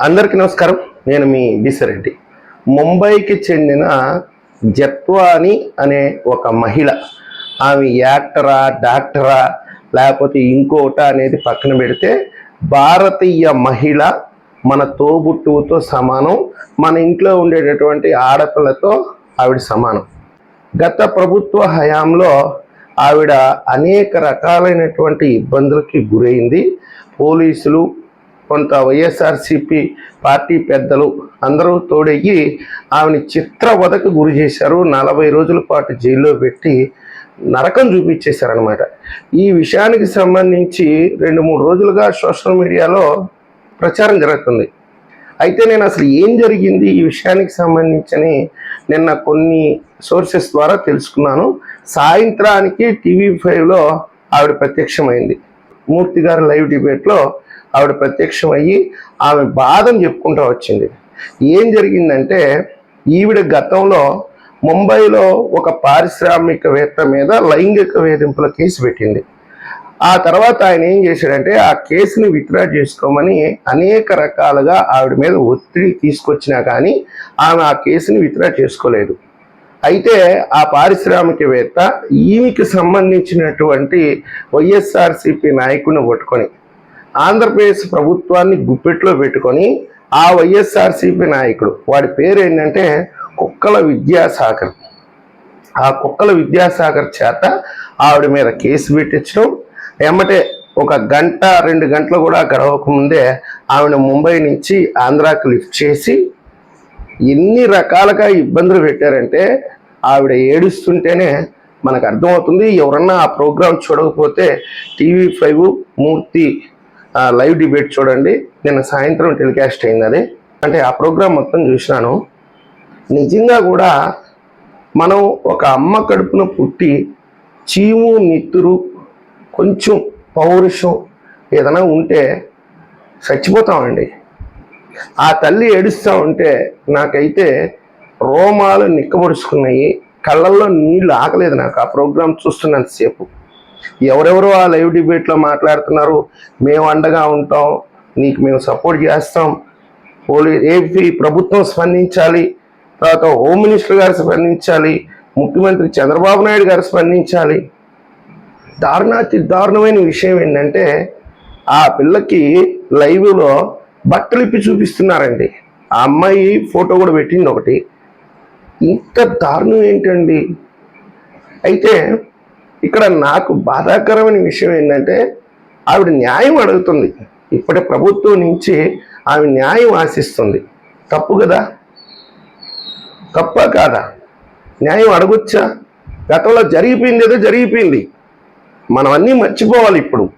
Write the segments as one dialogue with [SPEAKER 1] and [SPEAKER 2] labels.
[SPEAKER 1] అందరికీ నమస్కారం. నేను మీ బిసిరెడ్డి ముంబైకి చెందిన జత్వాని అనే ఒక మహిళ ఆమె యాక్టరా డాక్టరా లేకపోతే ఇంకోట అనేది పక్కన పెడితే భారతీయ మహిళ మన తోబుట్టువుతో సమానం మన ఇంట్లో ఉండేటటువంటి ఆడపిల్లతో ఆవిడ సమానం. గత ప్రభుత్వ హయాంలో ఆవిడ అనేక రకాలైనటువంటి ఇబ్బందులకి గురైంది. పోలీసులు కొంత వైఎస్ఆర్సిపి పార్టీ పెద్దలు అందరూ తోడయ్యి ఆమెని చిత్రవదకు గురి చేశారు. నలభై రోజుల పాటు జైల్లో పెట్టి నరకం చూపించేశారనమాట ఈ విషయానికి సంబంధించి రెండు మూడు రోజులుగా సోషల్ మీడియాలో ప్రచారం జరుగుతుంది. అయితే నేను అసలు ఏం జరిగింది ఈ విషయానికి సంబంధించని నిన్న కొన్ని సోర్సెస్ ద్వారా తెలుసుకున్నాను. సాయంత్రానికి టీవీ ఫైవ్లో ఆవిడ ప్రత్యక్షమైంది. మూర్తి గారి లైవ్ డిబేట్లో ఆవిడ ప్రత్యక్షమయ్యి ఆమె బాధను చెప్పుకుంటూ వచ్చింది. ఏం జరిగిందంటే ఈవిడ గతంలో ముంబైలో ఒక పారిశ్రామికవేత్త మీద లైంగిక వేధింపుల కేసు పెట్టింది. ఆ తర్వాత ఆయన ఏం చేశాడంటే ఆ కేసుని విత్డ్రా చేసుకోమని అనేక రకాలుగా ఆవిడ మీద ఒత్తిడి తీసుకొచ్చినా కానీ ఆమె ఆ కేసుని విత్డ్రా చేసుకోలేదు. అయితే ఆ పారిశ్రామికవేత్త ఈమెకి సంబంధించినటువంటి వైఎస్ఆర్సిపి నాయకుడిని పట్టుకొని ఆంధ్రప్రదేశ్ ప్రభుత్వాన్ని గుప్పెట్లో పెట్టుకొని ఆ వైఎస్ఆర్సిపి నాయకుడు వాడి పేరు ఏంటంటే కుక్కల విద్యాసాగర్. ఆ కుక్కల విద్యాసాగర్ చేత ఆవిడ మీద కేసు పెట్టించడం. ఏమంటే ఒక గంట రెండు గంటలు కూడా గడవక ముందే ఆవిడ ముంబై నుంచి ఆంధ్రాకి లిఫ్ట్ చేసి ఎన్ని రకాలుగా ఇబ్బందులు పెట్టారంటే ఆవిడ ఏడుస్తుంటేనే మనకు అర్థమవుతుంది. ఎవరన్నా ఆ ప్రోగ్రాం చూడకపోతే TV five Murthy live debate చూడండి. నిన్న సాయంత్రం టెలికాస్ట్ అయింది అది. అంటే ఆ ప్రోగ్రామ్ మొత్తం చూసినాను. నిజంగా కూడా మనం ఒక అమ్మ కడుపున పుట్టి చీము నిత్తురు కొంచెం పౌరుషం ఏదైనా ఉంటే చచ్చిపోతామండి. ఆ తల్లి ఏడుస్తూ ఉంటే నాకైతే రోమాలు నిక్కబడుచుకున్నాయి. కళ్ళల్లో నీళ్ళు ఆగలేదు నాకు. ఆ ప్రోగ్రాం చూస్తున్నంతసేపు. ఎవరెవరు ఆ లైవ్ డిబేట్లో మాట్లాడుతున్నారు? మేము అండగా ఉంటాం. నీకు మేము సపోర్ట్ చేస్తాం. పోలీ ఏపీ ప్రభుత్వం స్పందించాలి తర్వాత హోమ్ మినిస్టర్ గారు స్పందించాలి ముఖ్యమంత్రి చంద్రబాబు నాయుడు గారు స్పందించాలి. దారుణాతి దారుణమైన విషయం ఏంటంటే ఆ పిల్లకి లైవ్లో బట్టలు ఇప్పి చూపిస్తున్నారండి. ఆ అమ్మాయి ఫోటో కూడా పెట్టింది ఒకటి. ఇంత దారుణం ఏంటండి? అయితే ఇక్కడ నాకు బాధాకరమైన విషయం ఏంటంటే ఆవిడ న్యాయం అడుగుతుంది. ఇప్పటి ప్రభుత్వం నుంచి ఆమె న్యాయం ఆశిస్తుంది. తప్పు కదా? తప్ప కాదా? న్యాయం అడగొచ్చా? గతంలో జరిగిపోయింది ఏదో జరిగిపోయింది. మనం అన్నీ మర్చిపోవాలి ఇప్పుడు.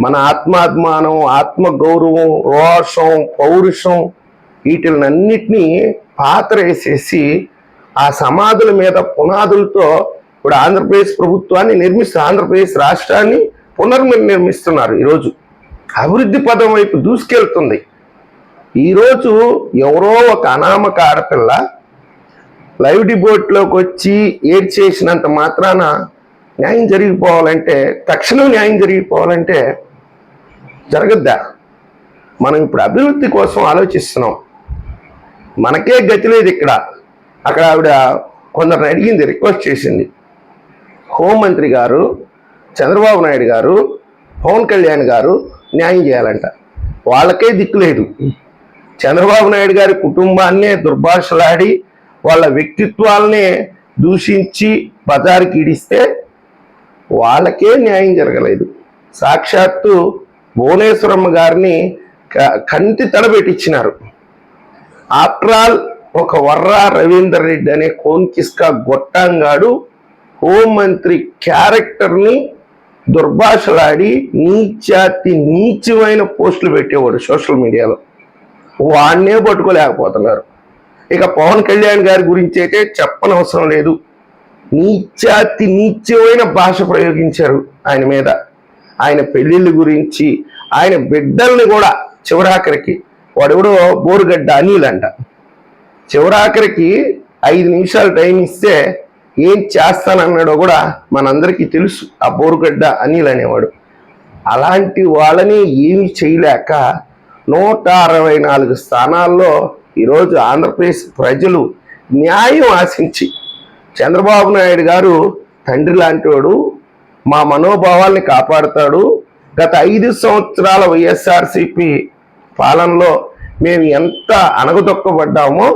[SPEAKER 1] మన ఆత్మాభిమానం ఆత్మ గౌరవం రోషం పౌరుషం వీటిలన్నిటినీ పాత్ర వేసేసి ఆ సమాధుల మీద పునాదులతో ఇప్పుడు ఆంధ్రప్రదేశ్ ప్రభుత్వాన్ని నిర్మిస్తూ ఆంధ్రప్రదేశ్ రాష్ట్రాన్ని పునర్నిర్మిస్తున్నారు ఈరోజు. అభివృద్ధి పదం వైపు దూసుకెళ్తుంది. ఈరోజు ఎవరో ఒక అనామక ఆడపిల్ల లైవ్ డిబోట్లోకి వచ్చి ఏడ్ చేసినంత మాత్రాన న్యాయం జరిగిపోవాలంటే తక్షణం న్యాయం జరిగిపోవాలంటే జరగద్దా? మనం ఇప్పుడు అభివృద్ధి కోసం ఆలోచిస్తున్నాం. మనకే గతి లేదు ఇక్కడ. అక్కడ ఆవిడ కొందరిని అడిగింది రిక్వెస్ట్ చేసింది. హోంమంత్రి గారు చంద్రబాబు నాయుడు గారు పవన్ కళ్యాణ్ గారు న్యాయం చేయాలంట. వాళ్ళకే దిక్కు లేదు. చంద్రబాబు నాయుడు గారి కుటుంబాన్నే దుర్భాషలాడి వాళ్ళ వ్యక్తిత్వాలనే దూషించి బజారుకి ఇడిస్తే వాళ్ళకే న్యాయం జరగలేదు. సాక్షాత్తు భువనేశ్వరమ్మ గారిని క- కంటి తడబెట్టించినారు ఆఫ్టర్ ఆల్ ఒక వర్రా రవీందర్ రెడ్డి అనే కోన్కిస్కా గొట్టంగాడు హోంమంత్రి క్యారెక్టర్ని దుర్భాషలాడి నీచాతి నీచమైన పోస్టులు పెట్టేవాడు సోషల్ మీడియాలో. వాడినే పట్టుకోలేకపోతున్నారు. ఇక పవన్ కళ్యాణ్ గారి గురించి అయితే చెప్పనవసరం లేదు. నీచాతి నీచమైన భాష ప్రయోగించారు ఆయన మీద. ఆయన పెళ్ళిళ్ళ గురించి ఆయన బిడ్డల్ని కూడా చివరాఖరికి వాడెవడో బోరుగడ్డ అనిల్ అంట. చివరాఖరికి ఐదు నిమిషాలు టైం ఇస్తే ఏం చేస్తానన్నాడో కూడా మనందరికీ తెలుసు. ఆ బోరుగడ్డ అనిల్ అనేవాడు. అలాంటి వాళ్ళని ఏమి చేయలేక నూట అరవై నాలుగు స్థానాల్లో ఈరోజు ఆంధ్రప్రదేశ్ ప్రజలు న్యాయం ఆశించి చంద్రబాబు నాయుడు గారు తండ్రి లాంటివాడు మా మనోభావాల్ని కాపాడుతాడు. గత ఐదు సంవత్సరాల వైఎస్ఆర్సిపి పాలనలో మేము ఎంత అణగదొక్కబడ్డామో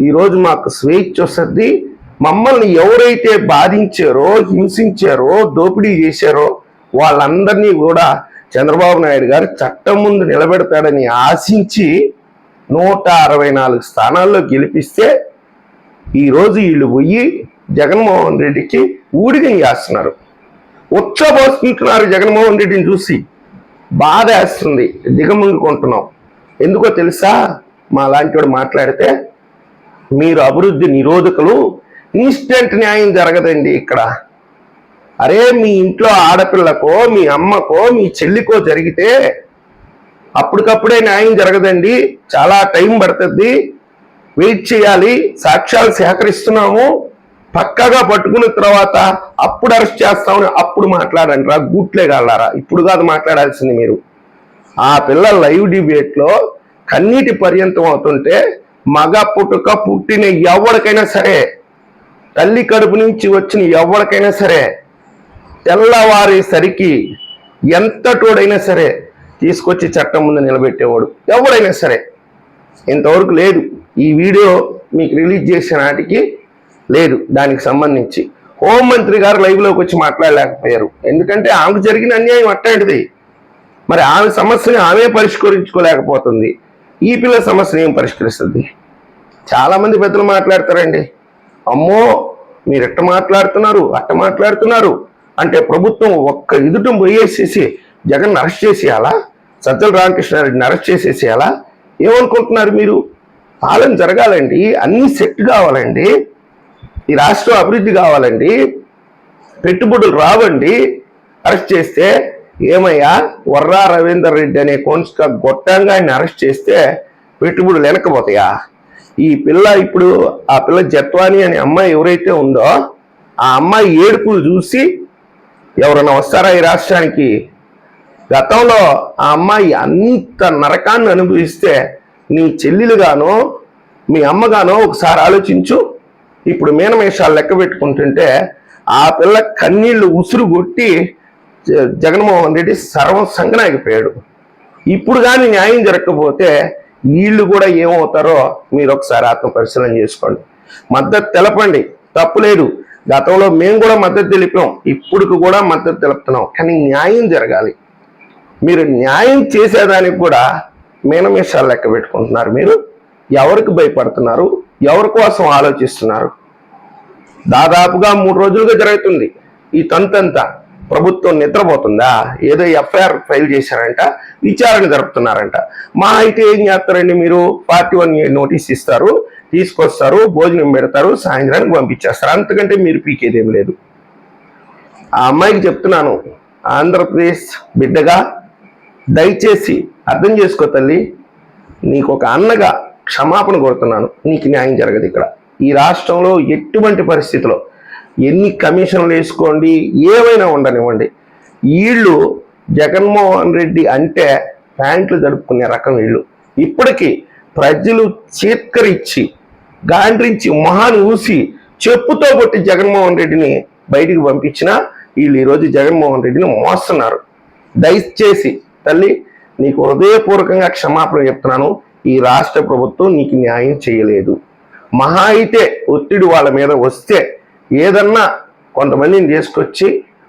[SPEAKER 1] ఈరోజు మాకు స్వేచ్ఛ వస్తుంది. మమ్మల్ని ఎవరైతే బాధించారో హింసించారో దోపిడీ చేశారో వాళ్ళందరినీ కూడా చంద్రబాబు నాయుడు గారు చట్టం ముందు నిలబెడతాడని ఆశించి నూట అరవై నాలుగు స్థానాల్లో గెలిపిస్తే ఈరోజు వీళ్ళు పోయి జగన్మోహన్ రెడ్డికి ఊడిగం చేస్తున్నారు. ఉచ్చబోసుకుంటున్నారు జగన్మోహన్ రెడ్డిని చూసి. బాధ వేస్తుంది. దిగముందుకుంటున్నాం ఎందుకో తెలుసా? మా లాంటి వాడు మాట్లాడితే మీరు అభివృద్ధి నిరోధకులు ఇన్స్టెంట్ న్యాయం జరగదండి ఇక్కడ. అరే మీ ఇంట్లో ఆడపిల్లకో మీ అమ్మకో మీ చెల్లికో జరిగితే అప్పటికప్పుడే న్యాయం జరగదండి. చాలా టైం పడుతుంది. వెయిట్ చేయాలి. సాక్ష్యాలు సేకరిస్తున్నాము. పక్కగా పట్టుకున్న తర్వాత అప్పుడు అరెస్ట్ చేస్తామని అప్పుడు మాట్లాడండి. రా గూట్లే కాలారా ఇప్పుడు కాదు మాట్లాడాల్సింది మీరు. ఆ పిల్ల లైవ్ డిబేట్లో కన్నీటి పర్యంతం అవుతుంటే మగ పుట్టుక పుట్టిన ఎవరికైనా సరే తల్లి కడుపు నుంచి వచ్చిన ఎవరికైనా సరే తెల్లవారేసరికి ఎంతటోడైనా సరే తీసుకొచ్చి చట్టం ముందు నిలబెట్టేవాడు ఎవడైనా సరే. ఇంతవరకు లేదు. ఈ వీడియో మీకు రిలీజ్ చేసిన నాటికి లేదు. దానికి సంబంధించి హోంమంత్రి గారు లైవ్లోకి వచ్చి మాట్లాడలేకపోయారు. ఎందుకంటే ఆమెకు జరిగిన అన్యాయం అట్టాంటిది మరి ఆమె సమస్యని ఆమె పరిష్కరించుకోలేకపోతుంది. ఈ పిల్ల సమస్యను ఏం పరిష్కరిస్తుంది? చాలామంది పెద్దలు మాట్లాడతారండి. అమ్మో మీరు ఎట్ట మాట్లాడుతున్నారు? అట్ట మాట్లాడుతున్నారు? అంటే ప్రభుత్వం ఒక్క ఎదుటం పోయేసేసి జగన్ అరెస్ట్ చేసేయాలా? సజ్జల రామకృష్ణారెడ్డిని అరెస్ట్ చేసేసేయాలా? ఏమనుకుంటున్నారు మీరు? పాలన జరగాలండి అన్ని సెట్ కావాలండి ఈ రాష్ట్రం అభివృద్ధి కావాలండి పెట్టుబడులు రావండి అరెస్ట్ చేస్తే ఏమయ్యా? వర్రా రవీందర్ రెడ్డి అనే కోన్స్క గొట్టంగా ఆయన అరెస్ట్ చేస్తే పెట్టుబడులు వెనకపోతాయా ఈ పిల్ల ఇప్పుడు ఆ పిల్ల జత్వాని అనే అమ్మాయి ఎవరైతే ఉందో ఆ అమ్మాయి ఏడుపులు చూసి ఎవరైనా వస్తారా ఈ రాష్ట్రానికి? గతంలో ఆ అమ్మాయి అంత నరకాన్ని అనుభవిస్తే నీ చెల్లెలుగాను మీ అమ్మగానో ఒకసారి ఆలోచించు. ఇప్పుడు మీనమేషాలు లెక్క పెట్టుకుంటుంటే ఆ పిల్ల కన్నీళ్ళు ఉసురు కొట్టి జ- జగన్మోహన్ రెడ్డి సర్వం సంగనాగిపోయాడు ఇప్పుడు కానీ న్యాయం జరగకపోతే వీళ్ళు కూడా ఏమవుతారో మీరు ఒకసారి ఆత్మ పరిశీలన చేసుకోండి. మద్దతు తెలపండి. తప్పులేదు గతంలో మేము కూడా మద్దతు తెలిపాం. ఇప్పుడు కూడా మద్దతు తెలుపుతున్నాం. కానీ న్యాయం జరగాలి. మీరు న్యాయం చేసేదానికి కూడా మీనమేషాలు లెక్క పెట్టుకుంటున్నారు మీరు. ఎవరికి భయపడుతున్నారు? ఎవరి కోసం ఆలోచిస్తున్నారు? దాదాపుగా మూడు రోజులుగా జరుగుతుంది. ఈ తంతంతా. ప్రభుత్వం నిద్రపోతుందా? ఏదో ఎఫ్ఐఆర్ ఫైల్ చేశారంట విచారణ జరుపుతున్నారంట. మా అయితే ఏం చేస్తారండి మీరు? పార్టీ వన్ నోటీస్ ఇస్తారు తీసుకొస్తారు భోజనం పెడతారు సాయంత్రానికి పంపించేస్తారు. అంతకంటే మీరు పీకేదేం లేదు. ఆ అమ్మాయికి చెప్తున్నాను ఆంధ్రప్రదేశ్ బిడ్డగా దయచేసి అర్థం చేసుకో తల్లి నీకు ఒక అన్నగా క్షమాపణ కోరుతున్నాను. నీకు న్యాయం జరగదు ఇక్కడ. ఈ రాష్ట్రంలో ఎటువంటి పరిస్థితిలో ఎన్ని కమిషన్లు వేసుకోండి ఏమైనా ఉండనివ్వండి. వీళ్ళు జగన్మోహన్ రెడ్డి అంటే ప్యాంట్లు జరుపుకునే రకం వీళ్ళు ఇప్పటికీ ప్రజలు చీత్కరించి గాండ్రించి మొహాన్ని ఊసి చెప్పుతో కొట్టి జగన్మోహన్ రెడ్డిని బయటికి పంపించినా వీళ్ళు ఈరోజు జగన్మోహన్ రెడ్డిని మోస్తున్నారు. దయచేసి తల్లి నీకు హృదయపూర్వకంగా క్షమాపణ చెప్తున్నాను. ఈ రాష్ట్ర ప్రభుత్వం నీకు న్యాయం చేయలేదు. మహా అయితే ఒత్తిడి వాళ్ళ మీద వస్తే ఏదన్నా కొంతమందిని తీసుకొచ్చి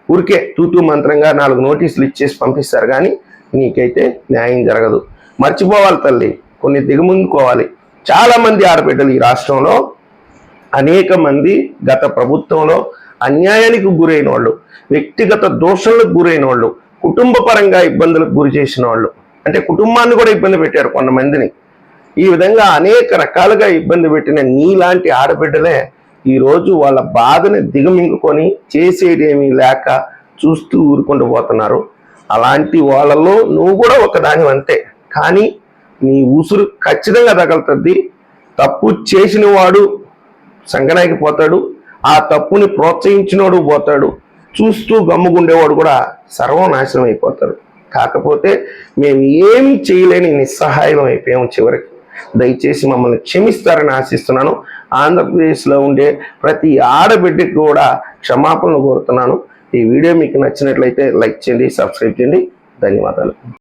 [SPEAKER 1] ఊరికే తూతూ మంత్రంగా నాలుగు నోటీసులు ఇచ్చేసి పంపిస్తారు కానీ నీకైతే న్యాయం జరగదు. మర్చిపోవాలి తల్లి కొన్ని దిగుముందుకోవాలి. చాలామంది ఆడబిడ్డలు ఈ రాష్ట్రంలో అనేక మంది గత ప్రభుత్వంలో అన్యాయానికి గురైన వాళ్ళు వ్యక్తిగత దోషాలకు గురైన వాళ్ళు కుటుంబ పరంగా ఇబ్బందులకు గురి చేసిన వాళ్ళు అంటే కుటుంబాన్ని కూడా ఇబ్బంది పెట్టారు కొంతమందిని. ఈ విధంగా అనేక రకాలుగా ఇబ్బంది పెట్టిన నీలాంటి ఆడబిడ్డలే ఈరోజు వాళ్ళ బాధని దిగమింగుకొని చేసేదేమీ లేక చూస్తూ ఊరుకుంటూ పోతున్నారు. అలాంటి వాళ్ళలో నువ్వు కూడా ఒకదాని అంతే. కానీ నీ ఉసురు ఖచ్చితంగా తగలుతుంది. తప్పు చేసిన వాడు సంగనానికి పోతాడు. ఆ తప్పుని ప్రోత్సహించినోడు పోతాడు. చూస్తూ గమ్ముగుండేవాడు కూడా సర్వనాశనం అయిపోతాడు. కాకపోతే మేము ఏమి చేయలేని నిస్సహాయం అయిపోయాము చివరికి. దయచేసి మమ్మల్ని క్షమిస్తారని ఆశిస్తున్నాను. ఆంధ్రప్రదేశ్లో ఉండే ప్రతి ఆడబిడ్డకి కూడా క్షమాపణలు కోరుతున్నాను. ఈ వీడియో మీకు నచ్చినట్లయితే లైక్ చేయండి సబ్స్క్రైబ్ చేయండి. ధన్యవాదాలు.